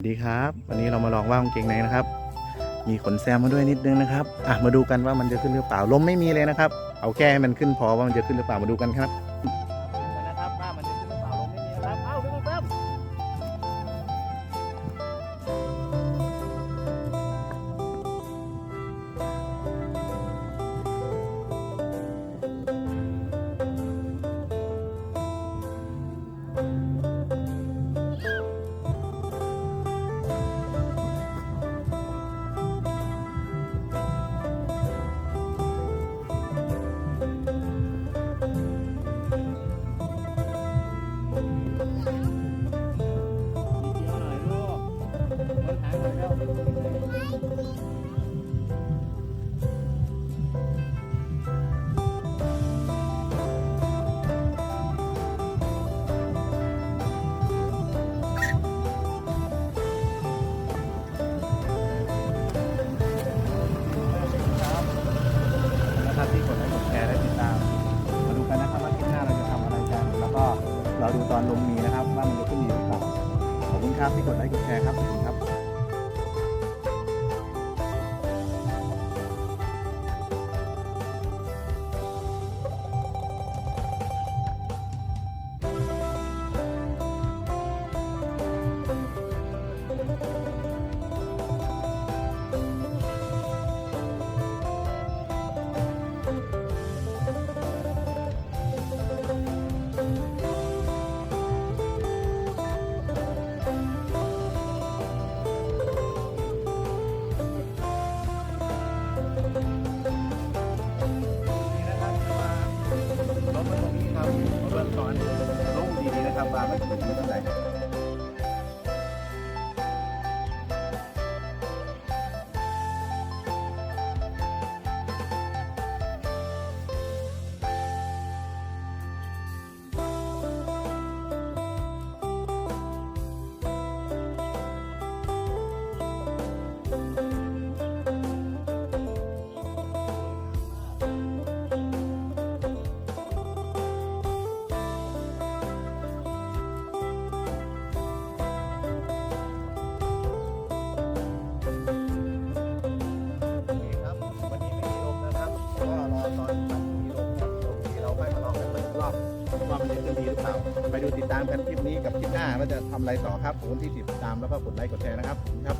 สวัสดีครับ วันนี้เรามาลองว่ากางเกงในนะครับ มีขนแซมมาด้วยนิดนึงนะครับอะมาดูกันว่ามันจะขึ้นหรือเปล่าลมไม่มีเลยนะครับ เอาแค่ให้มันขึ้นพอว่ามันจะขึ้นหรือเปล่ามาดูกันครับ ที่กดไลค์กดแชร์และติดตาม มาดูกันนะครับว่าคลิปหน้าเราจะทำอะไรกัน แล้วก็เราดูตอนลมมีนะครับว่ามันจะขึ้นอีกหรือเปล่าขอบคุณครับที่กดไลค์กดแชร์ครับขอบคุณครับ องก่อนลงดีๆนะครับวางไม่ถึงไม่ต้องไห ว่ามันจะขึ้นดีหรือเปล่าไปดูติดตามกันคลิปนี้กับคลิปหน้าว่าจะทำอะไรต่อครับขอบคุณที่ติดตามแล้วก็กดไลค์กดแชร์นะครับขอบคุณครับ